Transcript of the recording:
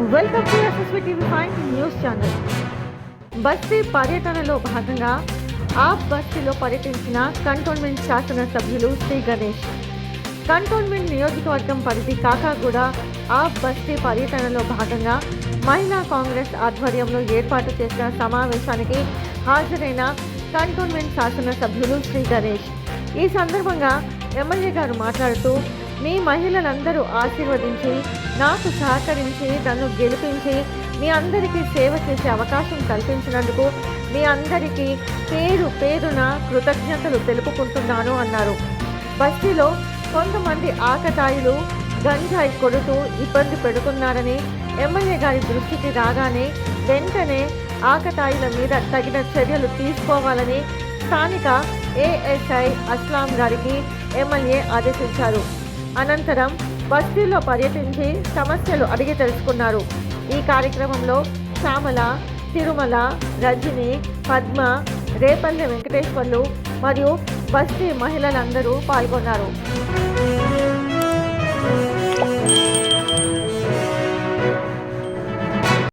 Welcome to SSV TV five news channel బస్తీ పర్యటనలో భాగంగా ఆప్ బస్తీలో పర్యటించిన కంటోన్మెంట్ శాసనసభ్యులు శ్రీ గణేష్. కంటోన్మెంట్ నియోజకవర్గం పరిధి కాకాగూడ ఆప్ బస్తీ పర్యటనలో భాగంగా మహిళా కాంగ్రెస్ ఆధ్వర్యంలో ఏర్పాటు చేసిన సమావేశానికి హాజరైన కంటోన్మెంట్ శాసనసభ్యులు శ్రీ గణేష్. ఈ సందర్భంగా ఎమ్మెల్యే గారు మాట్లాడుతూ మీ మహిళలందరూ ఆశీర్వదించి నాకు సహకరించి నన్ను గెలిపించి మీ అందరికీ సేవ చేసే అవకాశం కల్పించినందుకు మీ అందరికీ పేరు పేరున కృతజ్ఞతలు తెలుపుకుంటున్నాను అన్నారు. బస్తీలో కొంతమంది ఆకతాయిలు గంజాయి కొడుతూ ఇబ్బంది పెడుతున్నారని ఎమ్మెల్యే గారి దృష్టికి రాగానే వెంటనే ఆకతాయిల మీద తగిన చర్యలు తీసుకోవాలని స్థానిక ఏఎస్ఐ అస్లాం గారికి ఎమ్మెల్యే ఆదేశించారు. అనంతరం బస్తీల్లో పర్యటించి సమస్యలు అడిగి తెలుసుకున్నారు. ఈ కార్యక్రమంలో శ్యామల తిరుమల రజని పద్మ రేపల్లె వెంకటేశ్వర్లు మరియు బస్తీ మహిళలందరూ పాల్గొన్నారు.